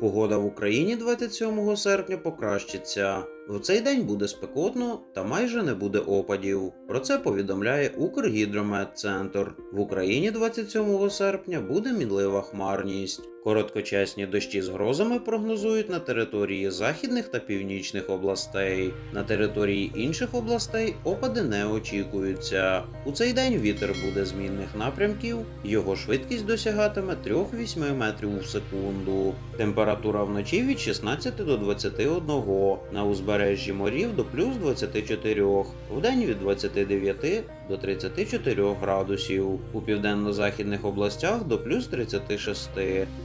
Погода в Україні 27 серпня покращиться. В цей день буде спекотно та майже не буде опадів. Про це повідомляє Укргідрометцентр. В Україні 27 серпня буде мінлива хмарність. Короткочасні дощі з грозами прогнозують на території західних та північних областей. На території інших областей опади не очікуються. У цей день вітер буде змінних напрямків, його швидкість досягатиме 3-8 метрів в секунду. Температура вночі від 16 до 21, на узбережжі морів до плюс 24, вдень від 29 до 34 градусів, у південно-західних областях до плюс 36,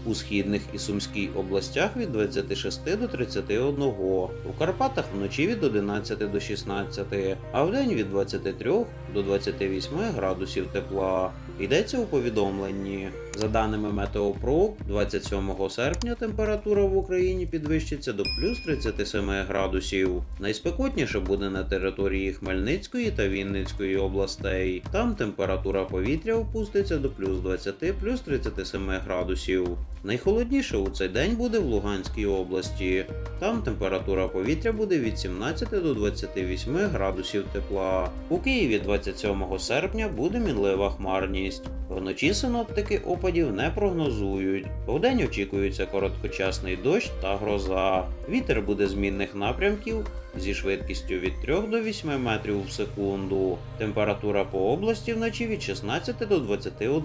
у східних і Сумській областях від 26 до 31, у Карпатах вночі від 11 до 16, а вдень від 23 до 28 градусів тепла. Йдеться у повідомленні. За даними Метеопро, 27 серпня температура в Україні підвищиться до плюс 37 градусів. Найспекотніше буде на території Хмельницької та Вінницької областей. Там температура повітря опуститься до плюс 20 плюс 37 градусів. Найхолодніше у цей день буде в Луганській області. Там температура повітря буде від 17 до 28 градусів тепла. У Києві 27 серпня буде мінлива хмарність. Вночі синоптики опадів не прогнозують. Вдень очікується короткочасний дощ та гроза. Вітер буде змінних напрямків зі швидкістю від 3 до 8 метрів в секунду. Температура по області вночі від 16 до 21.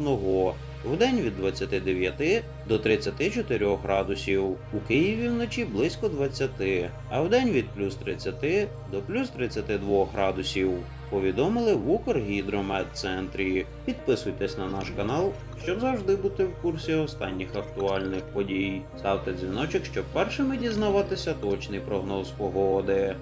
Вдень від 29 до 34 градусів. У Києві вночі близько 20, а вдень від плюс 30 до плюс 32 градусів. Повідомили в Укргідрометцентрі. Підписуйтесь на наш канал, щоб завжди бути в курсі останніх актуальних подій. Ставте дзвіночок, щоб першими дізнаватися точний прогноз погоди.